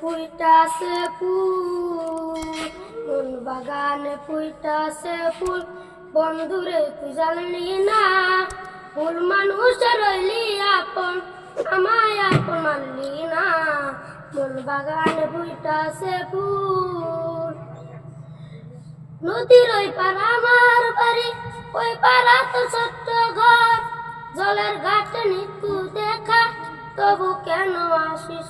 ফুইটাছে ফুল কোন বাগানে ফুইটাছে ফুল। বন্ধুরে, তুই জানলি না, ফুল মানুষ রইলি আপন, আমায় আপন মানলি না। মন বাগানে ফুইটাছে ফুল। নদীর ওই পার আমার বাড়ি, ওই পাড়া তো ছোট্ট ঘর। জলের ঘাটে নিতু দেখা, তবু কেন আসিস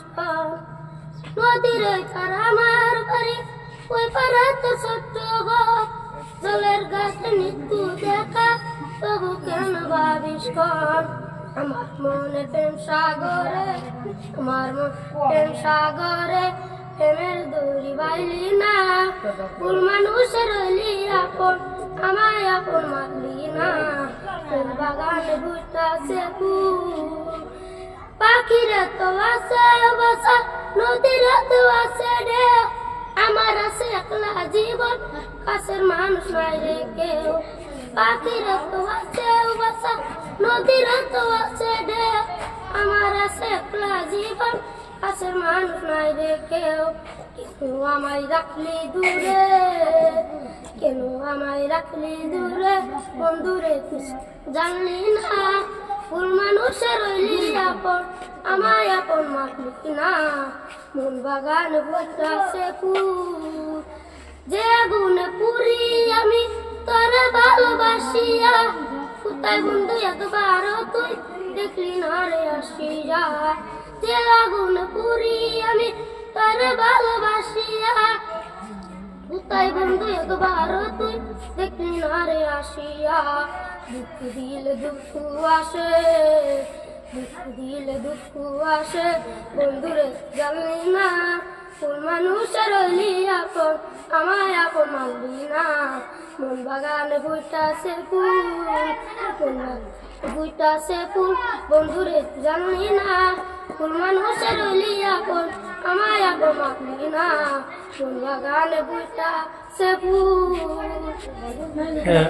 নদীর ওই পার আমার বাড়ি? ওই পাড়া তো ছোট্ট ঘর। জলের ঘাটে নিতু দেখা। তবু কেন ভাবিস কর? আমার মনে প্রেম সাগরে, আমার মন প্রেম সাগরে। প্রেমের দড়ি বাইলি না। ফুল মানুষের হইলি আপন, আমায় আপন মারলি না। ফুল বাগানে বুঝতেছে ফুল। পাখিরা তো আছে বাসা। নদীরা তো আছে রে। আমার আছে একলা জীবন, কাছের মানুষ নাই রে কেউ। পাখিরা তো আছে বাসা নদীরা তো আছে রে। আমার আছে একলা জীবন, কাছের মানুষ নাই রে কেউ। কেন আমায় রাখলি দূরে? কেন আমায় রাখলি দূরে? বন্ধুরে জানলি না? ফুল মানুষের রইলি আপন আমায় আপন মাখলি না, মন বাগান বসে ফুল। যে গুণে পুরি আমি, তোরে ভালোবাসিয়া। কোথায় বন্ধু, একবার তুই দেখলি না রে আসিয়া। যে আগুন পুরি আমি, তোরে ভালোবাসিয়া। কোথায় বন্ধু একবার তুই দেখলি না রে আসিয়া, দুঃখ দিলে দুঃখ আসে, দুঃখ দিলে দুঃখ আসে। বন্ধুরে জানলি না ফুল মানুষের আপন, আমায় আপন মানলি না। মন বাগানে বইটাছে ফুল বইটাছে ফুল। বন্ধুরে জানি না, ফুল মানুষের হইলি আপন আমায় আপন মানলি না, ফুল বাগানে বইটাছে ফুল। হ্যাঁ।